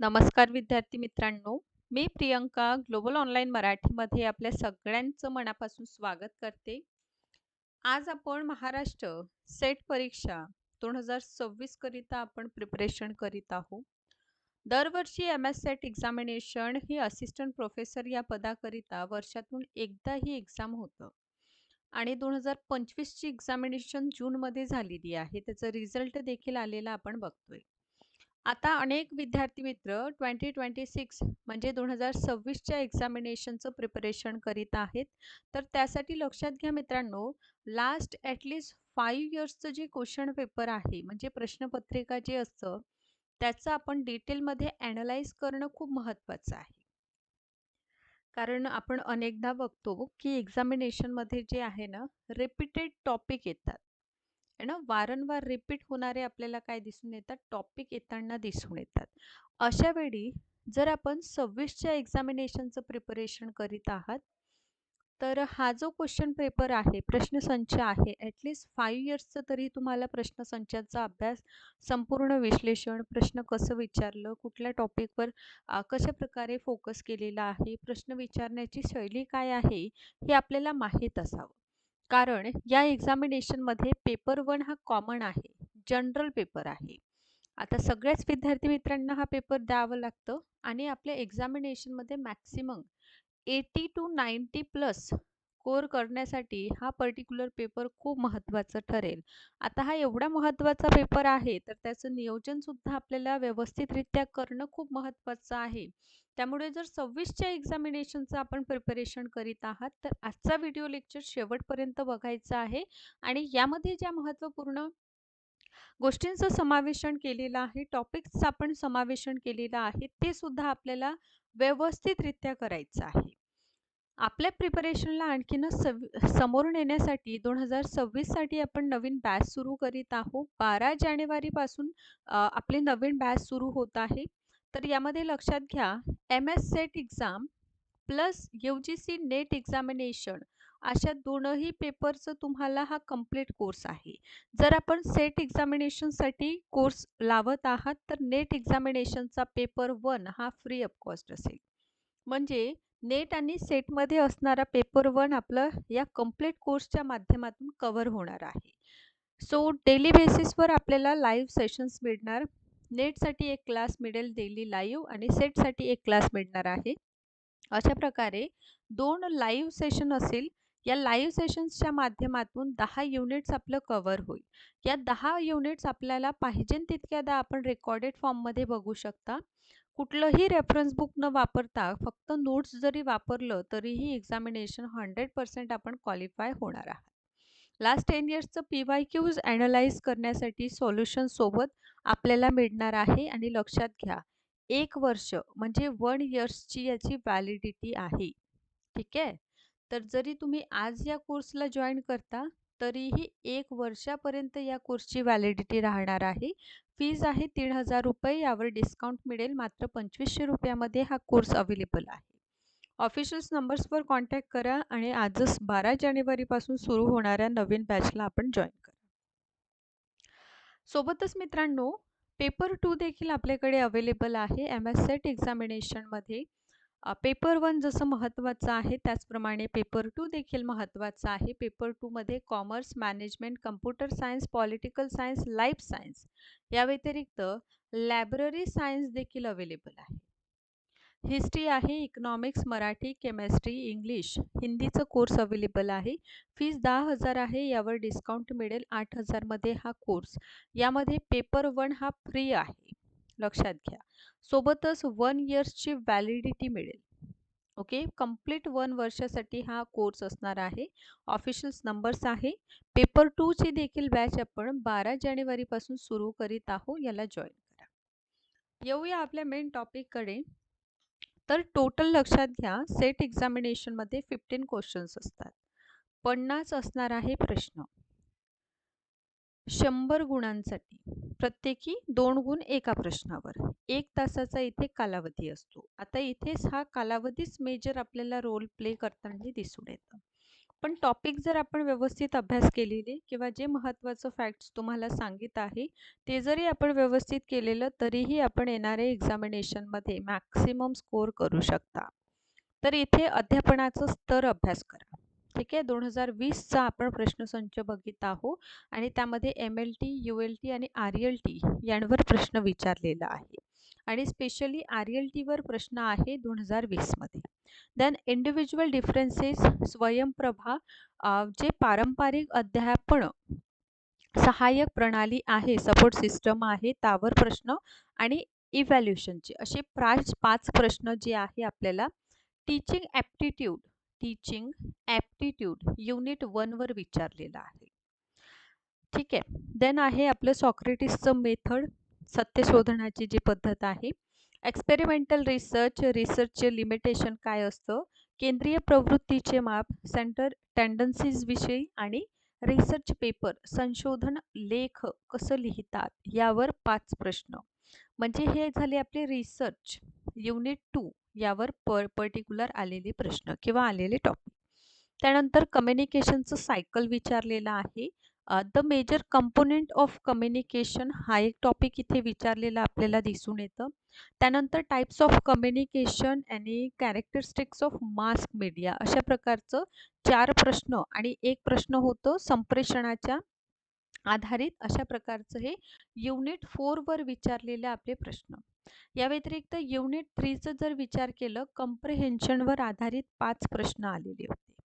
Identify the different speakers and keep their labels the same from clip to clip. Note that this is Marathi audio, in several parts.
Speaker 1: नमस्कार विद्यार्थी मित्रांनो. मी प्रियंका ग्लोबल ऑनलाईन मराठीमध्ये आपल्या सगळ्यांचं मनापासून स्वागत करते. आज आपण महाराष्ट्र सेट परीक्षा दोन हजार सव्वीसकरिता आपण प्रिपरेशन करीत आहोत. दरवर्षी एम एस सेट एक्झामिनेशन ही असिस्टंट प्रोफेसर या पदाकरिता वर्षातून एकदा ही एक्झाम होतं. आणि दोन हजार पंचवीसची एक्झामिनेशन जूनमध्ये झालेली आहे. त्याचं रिझल्ट देखील आलेला आपण बघतोय. आता अनेक विद्यार्थी मित्र ट्वेंटी ट्वेंटी सिक्स म्हणजे दोन हजार सव्वीसच्या एक्झामिनेशनचं प्रिपरेशन करीत आहेत. तर त्यासाठी लक्षात घ्या मित्रांनो लास्ट ॲटलिस्ट फाईव्ह इयर्सचं जे क्वेश्चन पेपर आहे म्हणजे प्रश्नपत्रिका जे असतं त्याचं आपण डिटेलमध्ये ॲनलाइज करणं खूप महत्त्वाचं आहे. कारण आपण अनेकदा बघतो की एक्झामिनेशनमध्ये जे आहे ना रिपीटेड टॉपिक येतात. आहे ना वारंवार रिपीट होणारे आपल्याला काय दिसून येतात? टॉपिक येताना दिसून येतात. अशा वेळी जर आपण सव्वीसच्या एक्झामिनेशनचं प्रिपरेशन करीत आहात तर हा जो क्वेश्चन पेपर आहे प्रश्नसंच आहे ॲटलिस्ट फाईव्ह इयर्सचं तरी तुम्हाला प्रश्नसंचाचा अभ्यास संपूर्ण विश्लेषण प्रश्न कसं विचारलं कुठल्या टॉपिकवर कशा प्रकारे फोकस केलेला आहे प्रश्न विचारण्याची शैली काय आहे हे आपल्याला माहीत असावं. कारण या एक्झामिनेशनमध्ये पेपर वन हा कॉमन आहे जनरल पेपर आहे. आता सगळ्याच विद्यार्थी मित्रांना हा पेपर द्यावं लागतं आणि आपल्या एक्झामिनेशनमध्ये maximum eighty to ninety plus score करण्यासाठी हा पर्टिक्युलर पेपर खूप महत्त्वाचा ठरेल. आता हा एवढा महत्त्वाचा पेपर आहे तर त्याचं नियोजनसुद्धा आपल्याला व्यवस्थितरित्या करणं खूप महत्त्वाचं आहे. त्यामुळे जर सव्वीसच्या एक्झामिनेशनचं आपण प्रिपरेशन करीत आहात तर आजचा व्हिडिओ लेक्चर शेवटपर्यंत बघायचा आहे आणि यामध्ये ज्या महत्त्वपूर्ण गोष्टींचं समावेशन केलेलं आहे टॉपिक्सचं आपण समावेशन केलेलं आहे ते सुद्धा आपल्याला व्यवस्थितरित्या करायचं आहे. आपल्या प्रिपरेशनला आणखीनच सव समोर नेण्यासाठी दोन हजार सव्वीससाठी आपण नवीन बॅच सुरू करीत आहोत. बारा जानेवारीपासून आपले नवीन बॅच सुरू होत आहे. तर यामध्ये लक्षात घ्या M S SET exam plus U G C NET examination अशा दोनही पेपरचं तुम्हाला हा कंप्लीट कोर्स आहे. जर आपण सेट एक्झामिनेशनसाठी कोर्स लावत आहात तर नेट एक्झामिनेशनचा पेपर वन हा फ्री ऑफ कॉस्ट असेल. म्हणजे नेट आणि सेटमध्ये असणारा पेपर वन आपलं या कंप्लीट कोर्सच्या माध्यमातून कवर होणार आहे. सो डेली बेसिसवर आपल्याला लाईव्ह सेशन्स मिळणार. नेटसाठी एक क्लास मिळेल डेली लाईव्ह आणि सेटसाठी एक क्लास मिळणार आहे. अशा प्रकारे दोन लाईव्ह सेशन असेल या लाईव्ह सेशन्सच्या माध्यमातून दहा युनिट्स आपलं कवर होईल. या दहा युनिट्स आपल्याला पाहिजे तितक्यादा आपण रेकॉर्डेड फॉर्ममध्ये बघू शकता. कुठलंही रेफरन्स बुक न वापरता फक्त नोट्स जरी वापरलं तरीही एक्झामिनेशन हंड्रेड पर्सेंट आपण क्वालिफाय होणार आहात. लास्ट टेन इयर्सचं पी वाय क्यूज ॲनलाइज करण्यासाठी सोल्युशनसोबत आपल्याला मिळणार आहे आणि लक्षात घ्या एक वर्ष म्हणजे वन इयर्सची याची व्हॅलिडिटी आहे. ठीक आहे? तर जरी तुम्ही आज या कोर्सला जॉईन करता तरीही एक वर्षापर्यंत या कोर्सची व्हॅलिडिटी राहणार आहे. फीज आहे तीन हजार रुपये यावर डिस्काउंट मिळेल. मात्र पंचवीसशे रुपयामध्ये हा कोर्स अवेलेबल आहे. ऑफिशियल्स नंबर्सवर कॉन्टॅक्ट करा आणि आजच बारा जानेवारीपासून सुरू होणाऱ्या नवीन बॅचला आपण जॉईन करा. सोबतच मित्रांनो पेपर टू देखील आपल्याकडे अवेलेबल आहे. एम एस सेट एक्झामिनेशनमध्ये पेपर वन जसं महत्त्वाचं आहे त्याचप्रमाणे पेपर टू देखील महत्त्वाचं आहे. पेपर टूमध्ये commerce management computer science political science life science या व्यतिरिक्त लायब्ररी सायन्स देखील अवेलेबल आहे. हिस्ट्री आहे इकॉनॉमिक्स मराठी केमेस्ट्री इंग्लिश हिंदीचं कोर्स अवेलेबल आहे. फीज दहा हजार आहे यावर डिस्काउंट मिळेल आठ हजारमध्ये हा कोर्स. यामध्ये पेपर वन हा फ्री आहे. लक्षात घ्या. सोबतच वन इयर्सची व्हॅलिडिटी मिळेल. ओके कंप्लीट वन वर्षासाठी हा कोर्स असणार आहे. ऑफिशियल्स नंबर्स आहे. पेपर टूची देखील बॅच आपण बारा जानेवारीपासून सुरू करीत आहोत. याला जॉईन करा. येऊया आपल्या मेन टॉपिककडे तर टोटल लक्षात घ्या. सेट एक्झामिनेशनमध्ये फिफ्टीन क्वेश्चन्स असतात. पन्नास असणार आहे प्रश्न. शंभर गुणांसाठी प्रत्येकी दोन गुण एका प्रश्नावर एक तासाचा इथे कालावधी असतो आता इथेच हा कालावधीच मेजर आपल्याला रोल प्ले करताना दिसून येतं पण टॉपिक जर आपण व्यवस्थित अभ्यास केलेले किंवा जे महत्त्वाचं फॅक्ट्स तुम्हाला सांगित आहे, ते जरी आपण व्यवस्थित केलेलं तरीही आपण येणाऱ्या एक्झामिनेशनमध्ये मॅक्सिमम स्कोर करू शकता. तर इथे अध्यापनाचं स्तर अभ्यास करा. ठीक आहे. 2020चा आपण प्रश्नसंच बघित आहोत आणि त्यामध्ये एम-एल-टी, यू-एल-टी आणि आर-एल-टी यांवर प्रश्न विचारलेला आहे आणि स्पेशली आर-एल-टीवर प्रश्न आहे 2020 मध्ये. देन इंडिव्हिज्युअल डिफरन्सेस, स्वयंप्रभा जे पारंपरिक अध्यापन सहाय्यक प्रणाली आहे, सपोर्ट सिस्टम आहे, त्यावर प्रश्न आणि इव्हॅल्युएशनचे असे प्राच पाच प्रश्न जे आहे आपल्याला teaching aptitude teaching aptitude unit 1 वर विचारलेलं आहे. ठीक आहे. देन आहे आपलं सॉक्रेटिसचं मेथड सत्य शोधण्याची जी पद्धत आहे. एक्सपेरिमेंटल रिसर्च, रिसर्चचे लिमिटेशन काय असतं? केंद्रीय प्रवृत्तीचे माप, सेंटर टेंडन्सीजविषयी आणि रिसर्च पेपर संशोधन लेख कसं लिहितात यावर पाच प्रश्न. म्हणजे हे झाले आपले रिसर्च युनिट टू यावर पर पर्टिक्युलर आलेले प्रश्न किंवा आलेले टॉपिक. त्यानंतर कम्युनिकेशनचं सायकल विचारलेलं आहे. The major component of communication हा एक टॉपिक इथे विचारलेला आपल्याला दिसून येतं. त्यानंतर टाइप्स ऑफ कम्युनिकेशन आणि कॅरेक्टरिस्टिक्स ऑफ मास मीडिया अशा प्रकारचं चार प्रश्न आणि एक प्रश्न होतं संप्रेषणाच्या आधारित अशा प्रकारचं हे युनिट 4 वर विचारलेले आपले प्रश्न. या व्यतिरिक्त युनिट थ्रीचं जर विचार केलं कॉम्प्रिहेन्शनवर आधारित पाच प्रश्न आलेले होते.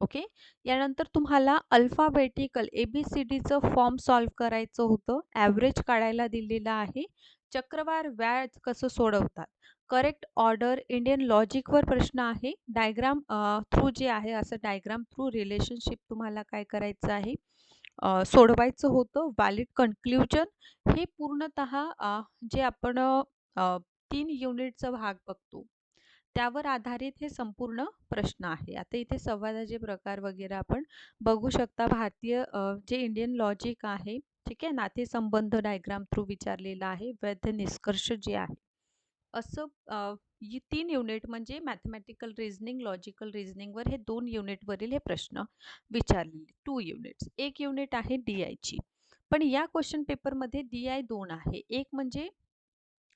Speaker 1: ओके. यानंतर तुम्हाला अल्फाबेटिकल ए-बी-सी-डीचं फॉर्म सॉल्व्ह करायचं होतं. ॲव्हरेज काढायला दिलेलं आहे. चक्रवार व्याज कसं सोडवतात? करेक्ट ऑर्डर, इंडियन लॉजिकवर प्रश्न आहे. डायग्राम थ्रू जे आहे असं डायग्राम थ्रू रिलेशनशिप तुम्हाला काय करायचं आहे सोडवायचं होतं. व्हॅलिड कन्क्लुजन हे पूर्णतः जे आपण तीन युनिटचा भाग बघतो. त्यावर आधारित हे संपूर्ण प्रश्न आहे. आता इथे संवादाचे प्रकार वगैरे आपण बघू शकता. भारतीय जे इंडियन लॉजिक आहे, ठीक आहे. नातेसंबंध डायग्राम थ्रू विचारलेला आहे. वैध निष्कर्ष जे आहे. असं तीन युनिट म्हणजे मॅथेमॅटिकल रिझनिंग, लॉजिकल रिझनिंगवर हे दोन युनिटवरील हे प्रश्न विचारलेले. Two units. एक युनिट आहे डी-आयची. पण या क्वेश्चन पेपरमध्ये डी-आय दोन आहे. एक म्हणजे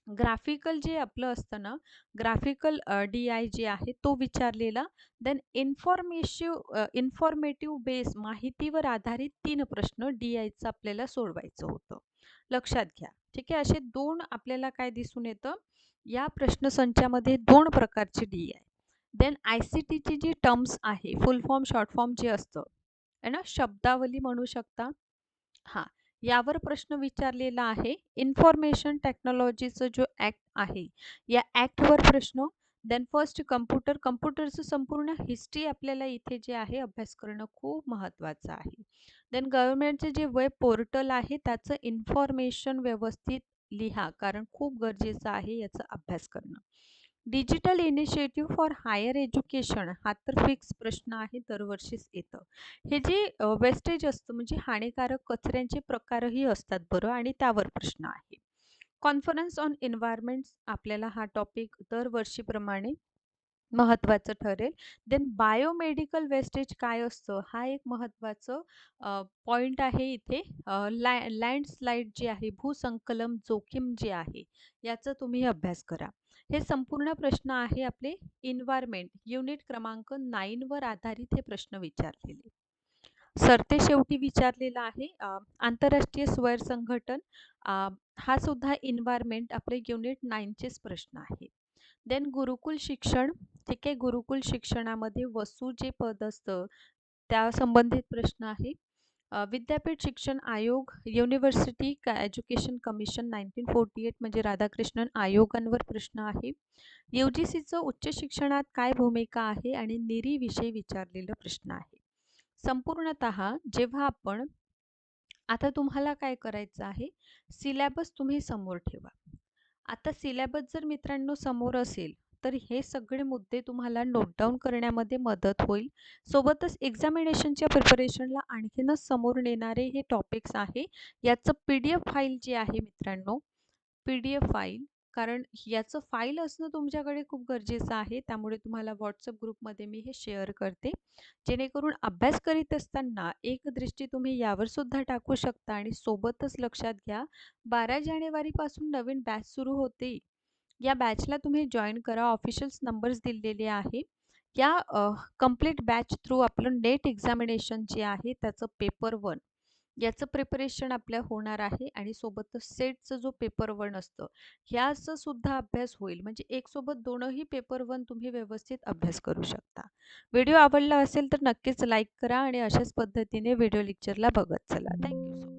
Speaker 1: ग्राफिकल जे आपलं असतं ना, ग्राफिकल डी-आय जे आहे तो विचारलेला. देन इन्फॉर्मेशिव इन्फॉर्मेटिव्ह बेस माहितीवर आधारित तीन प्रश्न डी-आयचं आपल्याला सोडवायचं होतं. लक्षात घ्या. ठीक आहे. असे दोन आपल्याला काय दिसून येतं, या प्रश्नसंचामध्ये दोन प्रकारचे डी-आय. देन आय-सी-टीची जी टर्म्स आहे, फुल फॉर्म, शॉर्ट फॉर्म जे असतं, आहे ना, शब्दावली म्हणू शकता. हां. यावर प्रश्न विचारलेला आहे. इन्फॉर्मेशन टेक्नॉलॉजीचं जो ॲक्ट आहे, या ॲक्टवर प्रश्न. देन फर्स्ट कम्प्युटर, कम्प्युटरचं संपूर्ण हिस्ट्री आपल्याला इथे जे आहे अभ्यास करणं खूप महत्त्वाचं आहे. देन गव्हर्नमेंटचे जे वेब पोर्टल आहे त्याचं इन्फॉर्मेशन व्यवस्थित लिहा, कारण खूप गरजेचं आहे याचा अभ्यास करणं. Digital initiative for higher education हा तर फिक्स प्रश्न आहे, दरवर्षीच येतं. हे जे वेस्टेज असतं म्हणजे हानिकारक कचऱ्यांचे प्रकारही असतात बरं आणि त्यावर प्रश्न आहे. कॉन्फरन्स ऑन एन्व्हायरमेंट आपल्याला हा टॉपिक दरवर्षीप्रमाणे महत्त्वाचं ठरेल. देन बायोमेडिकल वेस्टेज काय असतं? हा एक महत्त्वाचं पॉईंट आहे इथे. लँडस्लाईड जी आहे, भूसंकलन जोखीम जी आहे, याचा तुम्ही अभ्यास करा. हे संपूर्ण प्रश्न आहे आपले इन्व्हायरमेंट युनिट क्रमांक 9 वर आधारित हे प्रश्न विचारलेले. सरतेशेवटी विचारलेला आहे आंतरराष्ट्रीय स्वैर संघटन हा सुद्धा इन्व्हायरमेंट आपले युनिट नाईनचेच प्रश्न आहे. देन गुरुकुल शिक्षण, ठीक आहे. गुरुकुल शिक्षणामध्ये वसू जे पद असतं, त्या संबंधित प्रश्न आहे. विद्यापीठ शिक्षण आयोग, युनिव्हर्सिटी एज्युकेशन कमिशन 1948 म्हणजे राधाकृष्णन आयोगांवर प्रश्न आहे. यू-जी-सीचं उच्च शिक्षणात काय भूमिका आहे आणि निरीविषयी विचारलेलं विचारलेला प्रश्न आहे. संपूर्णतः जेव्हा आपण आता तुम्हाला काय करायचं आहे, सिलॅबस तुम्ही समोर ठेवा. आता सिलॅबस जर मित्रांनो समोर असेल, तर हे सगळे मुद्दे तुम्हाला नोट डाऊन करण्यामध्ये मदत होईल. सोबतच एक्झामिनेशनच्या प्रिपरेशनला आणखीनच समोर नेणारे हे टॉपिक्स आहे. याचं पी-डी-एफ फाईल जे आहे मित्रांनो, पी-डी-एफ फाईल कारण याचं फाईल असणं तुमच्याकडे खूप गरजेचं आहे. त्यामुळे तुम्हाला व्हॉट्सअप ग्रुपमध्ये मी हे शेअर करते. जेणेकरून अभ्यास करीत असताना एक दृष्टी तुम्ही यावर सुद्धा टाकू शकता आणि सोबतच लक्षात घ्या 12 जानेवारीपासून नवीन बॅच सुरू होते. या बॅचला तुम्ही जॉईन करा. ऑफिशियल्स नंबर्स दिलेले आहे. या कंप्लीट कंप्लीट बॅच थ्रू आपलं नेट एक्झामिनेशन जे आहे त्याचं पेपर वन याचं प्रिपरेशन आपल्या होणार आहे आणि सोबतच सेटचं जो पेपर वन असतं, ह्याचा सुद्धा अभ्यास होईल. म्हणजे एक सोबत दोनही पेपर वन तुम्ही व्यवस्थित अभ्यास करू शकता. व्हिडिओ आवडला असेल तर नक्कीच लाईक करा आणि अशाच पद्धतीने व्हिडिओ लेक्चरला बघत चला. थँक्यू